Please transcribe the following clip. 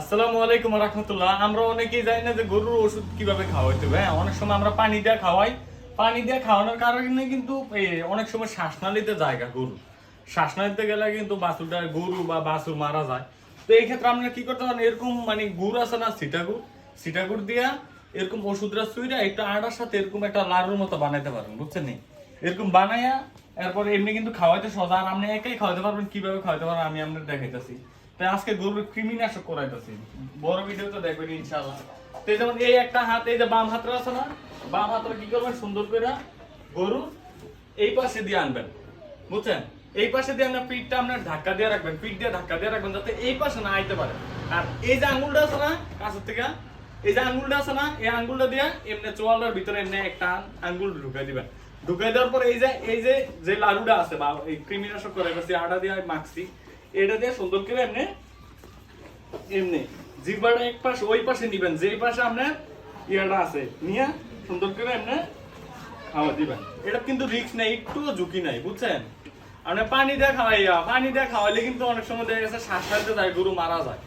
আসসালামু আলাইকুম রহমতুল্লাহ। আমরা অনেকেই জানি না যে গরুর ওষুধ কীভাবে খাওয়াইতে হবে হ্যাঁ? অনেক সময় আমরা পানি দিয়ে খাওয়াই। পানি দিয়ে খাওয়ানোর কারণে কিন্তু অনেক সময় শ্বাসনালীতে জায়গা গরু। শ্বাসনালীতে গেলে কিন্তু বাছুরটা গরু বা বাছুর মারা যায়। তো এই ক্ষেত্রে আমরা কি করতে পারেন এরকম মানে গুড় আছে না সিটাগুড় সিটাগুড় দিয়া এরকম ওষুধরা সুইরা একটু আটার সাথে এরকম একটা লাড়ুর মতো বানাইতে পারেন বুঝছেন নি? এরকম বানাইয়া এরপর এমনি কিন্তু খাওয়াইতে সোজা আর আপনি একাই খাওয়াতে পারবেন, কীভাবে খাওয়াতে পারবেন আমি আপনার দেখাইতেছি। তাই আজকে গরুর কৃমিনাশক করাইতেছি। বড় ভিডিও তো দেখবেন তো যেমন এই একটা হাত, এই যে বাম হাতটা আছে না, বাম হাতটা কি করবেন? সুন্দর করে গরু এই পাশে দিয়ে আনবেন। বুঝছেন? এই পাশে দিয়ে আপনার পিঠটা আপনার ধাক্কা দিয়ে রাখবেন, পিঠ দিয়ে ধাক্কা দিয়ে রাখবেন যাতে এই পাশে না আইতে পারে। আর এই যে আঙ্গুলটা আছে না, কাছের থেকে, এই যে আঙ্গুলটা আছে না, এই আঙ্গুলটা দিয়ে এমনি চোয়ালটার ভিতরে এমনি একটা আঙ্গুল ঢুকাই দিবেন। ঢুকাই দেওয়ার পর এই যে এই যে যে লাড়ুটা আছে বা এই কৃমিনাশক করে আটা দিয়ে মাখছি এটা দিয়ে সুন্দর করে এমনি এমনি জিভাটা এক পাশ, ওই পাশে নিবেন। যেই পাশে আপনার ইয়াটা আছে, নিয়ে সুন্দর করে এমনি খাওয়া দিবেন। এটা কিন্তু রিক্স নেই, একটু ঝুঁকি নাই, বুঝছেন? আপনার পানি দিয়ে খাওয়াইয়া, পানি দিয়ে খাওয়াইলে কিন্তু অনেক সময় দেখা গেছে শ্বাস যায়, গরু মারা যায়।